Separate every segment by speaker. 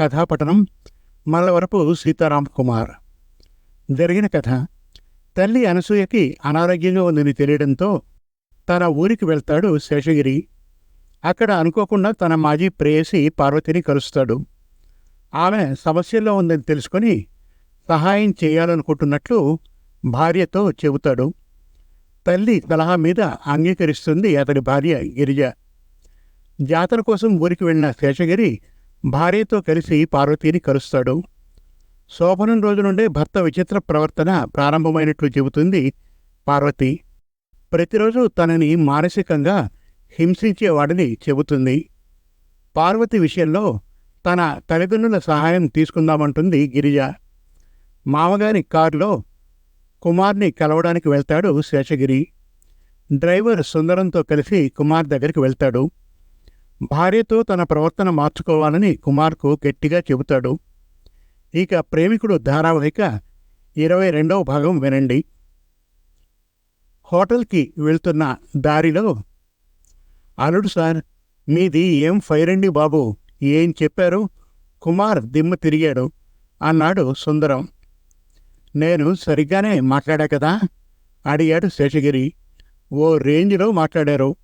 Speaker 1: కథాపఠనం మల్లవరపు సీతారాం కుమార్. జరిగిన కథ తల్లి అనసూయకి అనారోగ్యంగా ఉందని తెలియడంతో తన ఊరికి వెళ్తాడు శేషగిరి. అక్కడ అనుకోకుండా తన మాజీ ప్రేయసి పార్వతిని కలుస్తాడు. ఆమె సమస్యల్లో ఉందని తెలుసుకొని సహాయం చేయాలనుకుంటున్నట్లు భార్యతో చెబుతాడు. తల్లి సలహా మీద అంగీకరిస్తుంది అతడి భార్య గిరిజ. జాతర కోసం ఊరికి వెళ్ళిన శేషగిరి భార్యతో కలిసి పార్వతీని కలుస్తాడు. శోభనం రోజు నుండే భర్త విచిత్ర ప్రవర్తన ప్రారంభమైనట్లు చెబుతుంది పార్వతి. ప్రతిరోజు తనని మానసికంగా హింసించేవాడని చెబుతుంది. పార్వతి విషయంలో తన తల్లిదండ్రుల సహాయం తీసుకుందామంటుంది గిరిజ. మామగారి కారులో కుమార్ని కలవడానికి వెళ్తాడు శేషగిరి. డ్రైవర్ సుందరంతో కలిసి కుమార్ దగ్గరికి వెళ్తాడు. భార్యతో తన ప్రవర్తన మార్చుకోవాలని కుమార్కు గట్టిగా చెబుతాడు. ఇక ప్రేమికుడు ధారావాహిక ఇరవై రెండవ భాగం వినండి. హోటల్కి వెళ్తున్న దారిలో అల్లుడు సార్ మీది ఏం ఫైర్ అండి బాబు? ఏం చెప్పారు కుమార్ దిమ్మ తిరిగాడు. అన్నాడు సుందరం. నేను సరిగ్గానే మాట్లాడా కదా అడిగాడు శేషగిరి. ఓ రేంజ్లో మాట్లాడారు.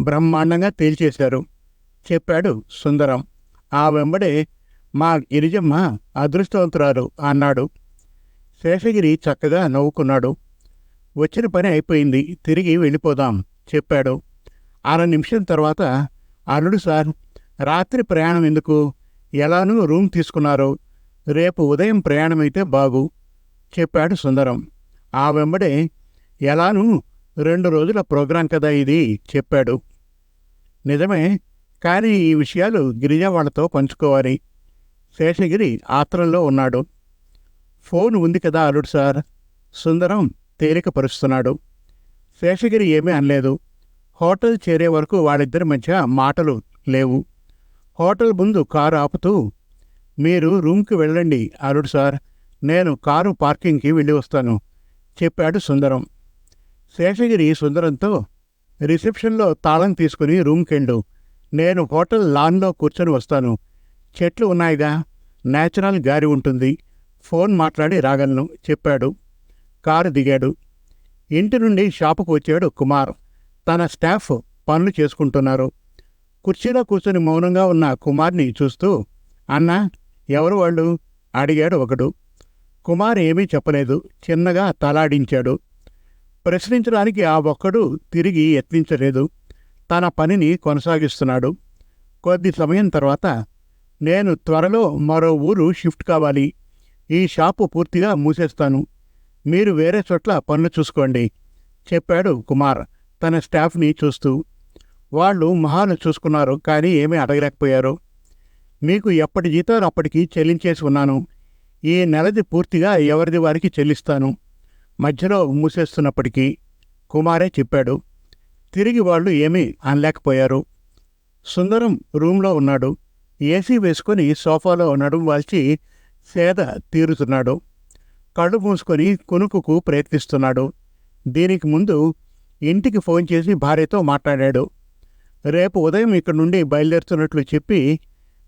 Speaker 1: బ్రహ్మాండంగా తేల్చేశారు. చెప్పాడు సుందరం. ఆ వెంబడే మా గిరిజమ్మ అదృష్టవంతురాలు అన్నాడు. శేషగిరి చక్కగా నవ్వుకున్నాడు. వచ్చిన పని అయిపోయింది తిరిగి వెళ్ళిపోదాం చెప్పాడు. అర నిమిషం తర్వాత అల్లుడు సార్ రాత్రి ప్రయాణం ఎందుకు? ఎలానూ రూమ్ తీసుకున్నారు. రేపు ఉదయం ప్రయాణమైతే బాగు చెప్పాడు సుందరం. ఆ వెంబడే ఎలానూ రెండు రోజుల ప్రోగ్రాం కదా ఇది చెప్పాడు. నిజమే కానీ ఈ విషయాలు గిరిజ వాళ్ళతో పంచుకోవాలి. శేషగిరి ఆత్రంలో ఉన్నాడు. ఫోన్ ఉంది కదా అల్లుడు సార్. సుందరం తేలికపరుస్తున్నాడు శేషగిరి ఏమీ అనలేదు. హోటల్ చేరే వరకు వాళ్ళిద్దరి మధ్య మాటలు లేవు. హోటల్ ముందు కారు ఆపుతూ మీరు రూమ్కి వెళ్ళండి అల్లుడు సార్. నేను కారు పార్కింగ్కి వెళ్ళి వస్తాను చెప్పాడు సుందరం. శేషగిరి సుందరంతో రిసెప్షన్లో తాళం తీసుకుని రూమ్కెళ్ళు. నేను హోటల్ లాన్లో కూర్చొని వస్తాను. చెట్లు ఉన్నాయిగా. నేచురల్ గారి ఉంటుంది. ఫోన్ మాట్లాడి రాగలను చెప్పాడు. కారు దిగాడు. ఇంటి నుండి షాపుకు వచ్చాడు కుమార్. తన స్టాఫ్ పనులు చేసుకుంటున్నారు. కుర్చీలో కూర్చొని మౌనంగా ఉన్న కుమార్ని చూస్తూ అన్నా ఎవరు వాళ్ళు? అడిగాడు ఒకడు. కుమార్ ఏమీ చెప్పలేదు. చిన్నగా తలాడించాడు. ప్రశ్నించడానికి ఆ ఒక్కడు తిరిగి యత్నించలేదు. తన పనిని కొనసాగిస్తున్నాడు. కొద్ది సమయం తర్వాత నేను త్వరలో మరో ఊరు షిఫ్ట్ కావాలి. ఈ షాపు పూర్తిగా మూసేస్తాను. మీరు వేరే చోట్ల పనులు చూసుకోండి చెప్పాడు కుమార్ తన స్టాఫ్ని చూస్తూ. వాళ్ళు మహాలు చూసుకున్నారు కానీ ఏమీ అడగలేకపోయారు. మీకు ఎప్పటి జీతాలు అప్పటికి చెల్లించేసి ఉన్నాను. ఈ నెలది పూర్తిగా ఎవరిది వారికి చెల్లిస్తాను. మధ్యలో మూసేస్తున్నప్పటికీ కుమారే చెప్పాడు. తిరిగి వాళ్ళు ఏమీ అనలేకపోయారు. సుందరం రూంలో ఉన్నాడు. ఏసీ వేసుకొని సోఫాలో నడుము వాల్చి సేద తీరుతున్నాడు. కళ్ళు మూసుకొని కునుకుకు ప్రయత్నిస్తున్నాడు. దీనికి ముందు ఇంటికి ఫోన్ చేసి భార్యతో మాట్లాడాడు. రేపు ఉదయం ఇక్కడ నుండి బయలుదేరుతున్నట్లు చెప్పి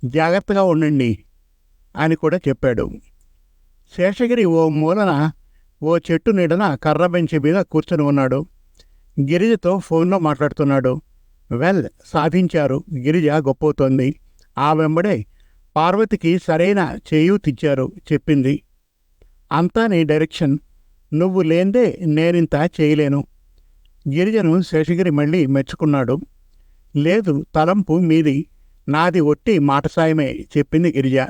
Speaker 1: జాగ్రత్తగా ఉండండి అని కూడా చెప్పాడు. శేషగిరి ఓ మూలన ఓ చెట్టు నీడన కర్ర బెంచి మీద కూర్చొని ఉన్నాడు. గిరిజతో ఫోన్లో మాట్లాడుతున్నాడు. వెల్ సాధించారు. గిరిజ గొప్పవుతోంది. ఆ వెంబడే పార్వతికి సరైన చేయూతిచ్చారు చెప్పింది. అంతా నీ డైరెక్షన్. నువ్వు లేందే నేనింత చేయలేను. గిరిజను శేషగిరి మళ్ళీ మెచ్చుకున్నాడు. లేదు తలంపు మీది. నాది ఒట్టి మాట సాయమే చెప్పింది Girija.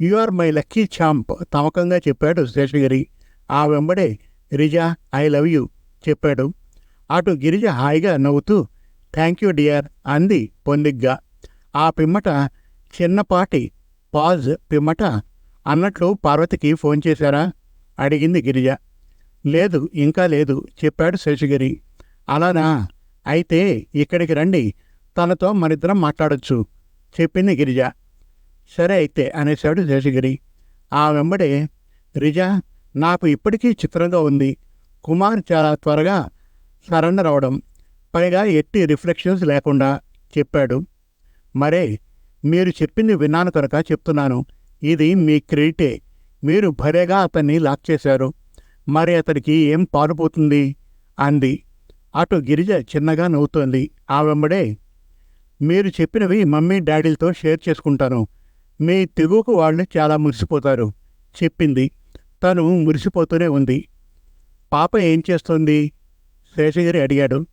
Speaker 1: You are my lucky champ తమకంగా చెప్పాడు శేషగిరి. ఆ వెంబడే రిజా ఐ లవ్ యూ చెప్పాడు. అటు గిరిజ హాయిగా నవ్వుతూ థ్యాంక్ యూ డియర్ అంది పొందిగ్గా. ఆ పిమ్మట చిన్నపాటి పాజ్ పిమ్మట అన్నట్లు పార్వతికి ఫోన్ చేశారా? అడిగింది గిరిజ. లేదు ఇంకా లేదు చెప్పాడు శేషగిరి. అలానా? అయితే ఇక్కడికి రండి తనతో మనిద్దరం మాట్లాడొచ్చు చెప్పింది గిరిజ. సరే అయితే అనేశాడు శేషగిరి. ఆ వెంబడే రిజా నాకు ఇప్పటికీ చిత్రంగా ఉంది. కుమార్ చాలా త్వరగా సరెండర్ అవడం పైగా ఎట్టి రిఫ్లెక్షన్స్ లేకుండా చెప్పాడు. మరే మీరు చెప్పింది విన్నాను కనుక చెప్తున్నాను. ఇది మీ క్రెడిటే. మీరు భరేగా అతన్ని లాక్ చేశారు. మరి అతనికి ఏం పాలుపోతుంది? అంది. అటు గిరిజ చిన్నగా నవ్వుతోంది. ఆ వెంబడే మీరు చెప్పినవి మమ్మీ డాడీలతో షేర్ చేసుకుంటాను. మీ తెగుకు వాళ్ళు చాలా మురిసిపోతారు చెప్పింది. తను మురిసిపోతూనే ఉంది. పాప ఏం చేస్తోంది? శేషగిరి అడిగాడు.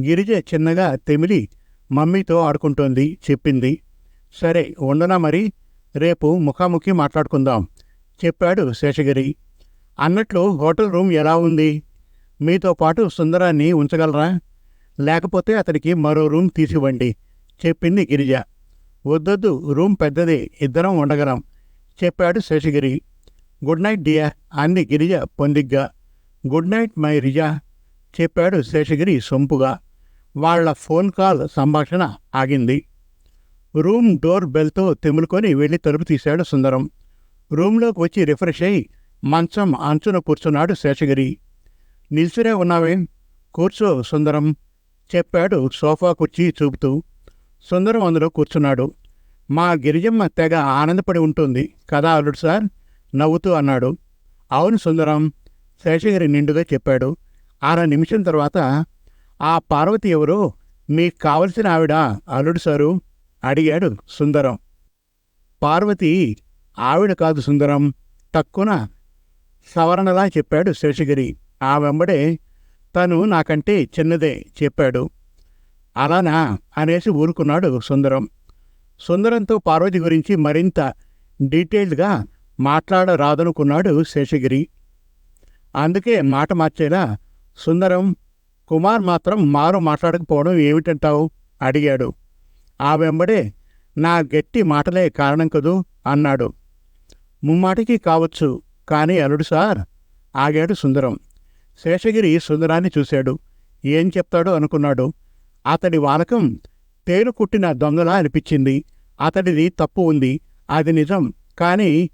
Speaker 1: గిరిజ చిన్నగా తెమిలి మమ్మీతో ఆడుకుంటోంది చెప్పింది. సరే ఉండనా మరి రేపు ముఖాముఖి మాట్లాడుకుందాం చెప్పాడు శేషగిరి. అన్నట్లు హోటల్ రూమ్ ఎలా ఉంది? మీతో పాటు సుందరాన్ని ఉంచగలరా? లేకపోతే అతనికి మరో రూమ్ తీసివ్వండి చెప్పింది గిరిజ. వద్దొద్దు రూమ్ పెద్దది ఇద్దరం ఉండగలం చెప్పాడు శేషగిరి. గుడ్ నైట్ డియా అంది గిరిజ పొందిగ్గా. గుడ్ నైట్ మై రిజా చెప్పాడు శేషగిరి సొంపుగా. వాళ్ళ ఫోన్ కాల్ సంభాషణ ఆగింది. రూమ్ డోర్ బెల్తో తెములుకొని వెళ్ళి తలుపు తీశాడు సుందరం. రూమ్లోకి వచ్చి రిఫ్రెష్ అయి మంచం అంచున కూర్చున్నాడు శేషగిరి. నిల్చునే ఉన్నావేం? కూర్చో సుందరం చెప్పాడు సోఫా కుర్చీ చూపుతూ. సుందరం అందులో కూర్చున్నాడు. మా గిరిజమ్మ తెగ ఆనందపడి ఉంటుంది కదా అల్లుడు సార్? నవ్వుతూ అన్నాడు. అవును సుందరం శేషగిరి నిండుగా చెప్పాడు. అర నిమిషం తర్వాత ఆ పార్వతి ఎవరో? మీకు కావలసిన ఆవిడ అల్లుడు సారు? అడిగాడు సుందరం. పార్వతి ఆవిడ కాదు సుందరం తక్కున సవరణలా చెప్పాడు శేషగిరి. ఆ వెంబడే తను నాకంటే చిన్నదే చెప్పాడు. అలానా? అనేసి ఊరుకున్నాడు సుందరం. సుందరంతో పార్వతి గురించి మరింత డీటెయిల్డ్గా మాట్లాడరాదనుకున్నాడు శేషగిరి. అందుకే మాట మార్చేలా సుందరం కుమార్ మాత్రం మారు మాట్లాడకపోవడం ఏమిటంటావు? అడిగాడు. ఆ వెంబడే నా గట్టి మాటలే కారణం కదూ? అన్నాడు. ముమ్మాటికి కావచ్చు కానీ అల్లుడు సార్ ఆగాడు సుందరం. శేషగిరి సుందరాన్ని చూశాడు. ఏం చెప్తాడో అనుకున్నాడు. అతడి వాలకం తేలు కుట్టిన దొంగలా అనిపించింది. అతడిది తప్పు ఉంది. అది నిజం. కానీ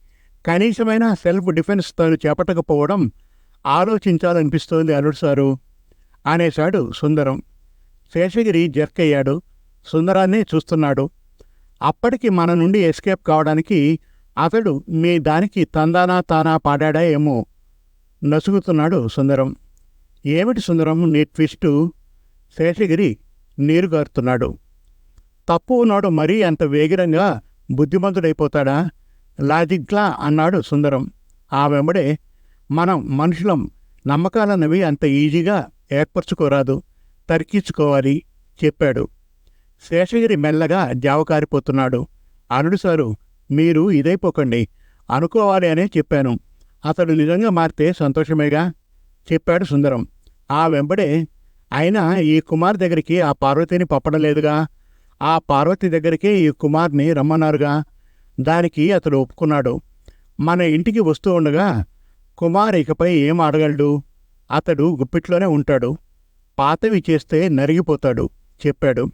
Speaker 1: కనీసమైన సెల్ఫ్ డిఫెన్స్ తను చేపట్టకపోవడం ఆలోచించాలనిపిస్తోంది అల్లుడు సారు. అనేశాడు సుందరం. శేషగిరి జర్కయ్యాడు సుందరాన్నే చూస్తున్నాడు. అప్పటికి మన నుండి ఎస్కేప్ కావడానికి అతడు మీ దానికి తందానా తానా పాడాడా ఏమో నసుగుతున్నాడు సుందరం. ఏమిటి సుందరం నీ ట్విస్టు? శేషగిరి నీరుగారుతున్నాడు. తప్పు ఉన్నాడు మరీ అంత వేగిరంగా బుద్ధిమంతుడైపోతాడా? లాజిక్లా అన్నాడు సుందరం. ఆ వెంబడే మనం మనుషులం నమ్మకాలన్నవి అంత ఈజీగా ఏర్పరచుకోరాదు తరికించుకోవాలి చెప్పాడు. శేషగిరి మెల్లగా జావకారిపోతున్నాడు. అరుడు సారు మీరు ఇదైపోకండి అనుకోవాలి అనే చెప్పాను. అతడు నిజంగా మారితే సంతోషమేగా? చెప్పాడు సుందరం. ఆ వెంబడే అయినా ఈ కుమార్ దగ్గరికి ఆ పార్వతిని పప్పడలేదుగా ఆ పార్వతి దగ్గరికే ఈ కుమార్ని రమ్మన్నారుగా? దానికి అతడు ఒప్పుకున్నాడు. మన ఇంటికి వస్తూ ఉండగా కుమార్ ఇకపై ఏం అడగలడు అతడు గుప్పిట్లోనే ఉంటాడు. పాతవి చేస్తే నరిగిపోతాడు చెప్పాడు.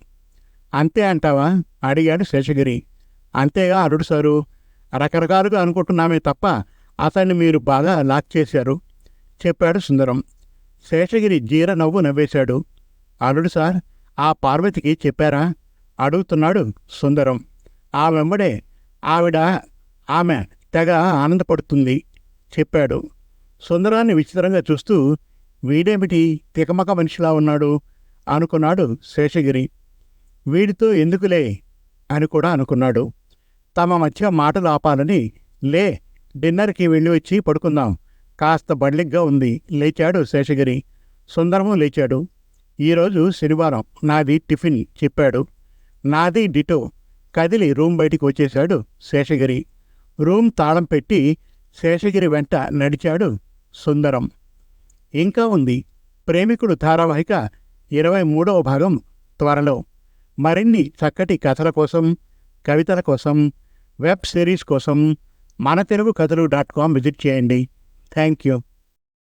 Speaker 1: అంతే అంటావా? అడిగాడు శేషగిరి. అంతేగా అరుడు సారు. రకరకాలుగా అనుకుంటున్నామే తప్ప అతన్ని మీరు బాగా లాక్ చేశారు చెప్పాడు సుందరం. శేషగిరి జీర నవ్వు నవ్వేశాడు. అరుడు సార్ ఆ పార్వతికి చెప్పారా? అడుగుతున్నాడు సుందరం. ఆ వెంబడే ఆవిడ ఆమె తెగ ఆనందపడుతుంది. చెప్పాడు. సుందరాన్ని విచిత్రంగా చూస్తూ వీడేమిటి తికమక మనిషిలా ఉన్నాడు? అనుకున్నాడు శేషగిరి. వీడితో ఎందుకులే? అని కూడా అనుకున్నాడు. తమ మధ్య మాటలు ఆపాలని లే డిన్నర్కి వెళ్ళి వచ్చి పడుకుందాం. కాస్త బడ్లిగ్గా ఉంది లేచాడు శేషగిరి. సుందరము లేచాడు. ఈరోజు శనివారం నాది టిఫిన్ చెప్పాడు. నాది డిటో కదిలి రూమ్ బయటికి వచ్చేశాడు శేషగిరి. రూమ్ తాళం పెట్టి శేషగిరి వెంట నడిచాడు సుందరం. ఇంకా ఉంది ప్రేమికుడు ధారావాహిక ఇరవై మూడవ భాగం త్వరలో. మరిన్ని చక్కటి కథల కోసం కవితల కోసం వెబ్ సిరీస్ కోసం మన తెలుగు కథలు డాట్ కామ్ విజిట్ చేయండి. Thank you